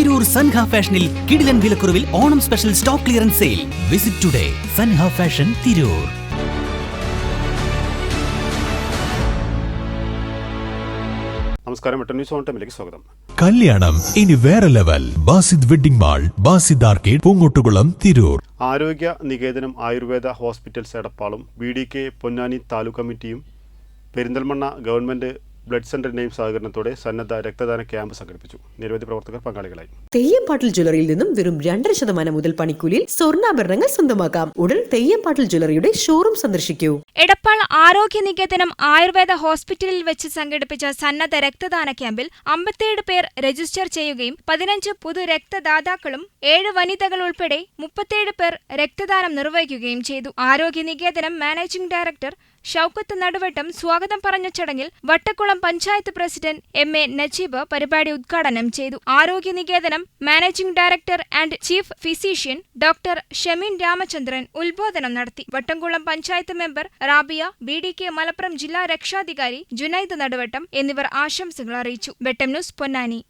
തിരൂർ സൻഹ ഫാഷനിൽ കിടിലൻ വിലക്കുറവിൽ Onam special stock clearance sale. Visit today Sanha fashion Tirur. നമസ്കാരം. ന്യൂസ് ഓൺ ടൈമിലേക്ക് സ്വാഗതം. കല്യാണം ഇനി വേറെ level. Basid wedding mall Basid arcade Poonkottukulam Tirur. Arogya Niketanam Ayurveda hospitals എടപ്പാളും B D K Ponnani taluk കമ്മിറ്റിയും പെരിന്തൽമണ്ണ ഗവൺമെന്റ് ബ്ലഡ് സെന്ററിന്റെയും സഹകരണത്തോടെ സന്നദ്ധ രക്തദാന ക്യാമ്പ് സംഘടിപ്പിച്ചു. നിരവധി പ്രവർത്തകർ പങ്കാളികളായി. തെയ്യപ്പാട്ടിൽ ജ്വല്ലറിയിൽ നിന്നും വെറും രണ്ടര ശതമാനം മുതൽ പണിക്കൂലിയിൽ സ്വർണാഭരണങ്ങൾ സ്വന്തമാക്കാം. ഉടൻ തെയ്യപ്പാട്ടിൽ ജ്വല്ലറിയുടെ ഷോറൂം സന്ദർശിക്കൂ. എടപ്പാൾ ആരോഗ്യ നികേതനം ആയുർവേദ ഹോസ്പിറ്റലിൽ വെച്ച് സംഘടിപ്പിച്ച സന്നദ്ധ രക്തദാന ക്യാമ്പിൽ അമ്പത്തിയേഴ് പേർ രജിസ്റ്റർ ചെയ്യുകയും പതിനഞ്ച് പുതു രക്തദാതാക്കളും ഏഴ് വനിതകൾ ഉൾപ്പെടെ മുപ്പത്തിയേഴ് പേർ രക്തദാനം നിർവഹിക്കുകയും ചെയ്തു. ആരോഗ്യ നികേതനം മാനേജിംഗ് ഡയറക്ടർ ഷൌക്കത്ത് നടുവട്ടം സ്വാഗതം പറഞ്ഞ ചടങ്ങിൽ Vattakulam panchayat president M A Najeeb പരിപാടി ഉദ്ഘാടനം ചെയ്തു. Arogya Niketanam managing director and chief physician doctor Shameen Ramachandran ഉദ്ബോധനം നടത്തി. Vattamkulam panchayat member Rabiya B D K Malappuram ജില്ലാ രക്ഷാധികാരി ജുനൈദ് നടുവട്ടം എന്നിവർ ആശംസകൾ അറിയിച്ചു. വെട്ടം ന്യൂസ് പൊന്നാനി.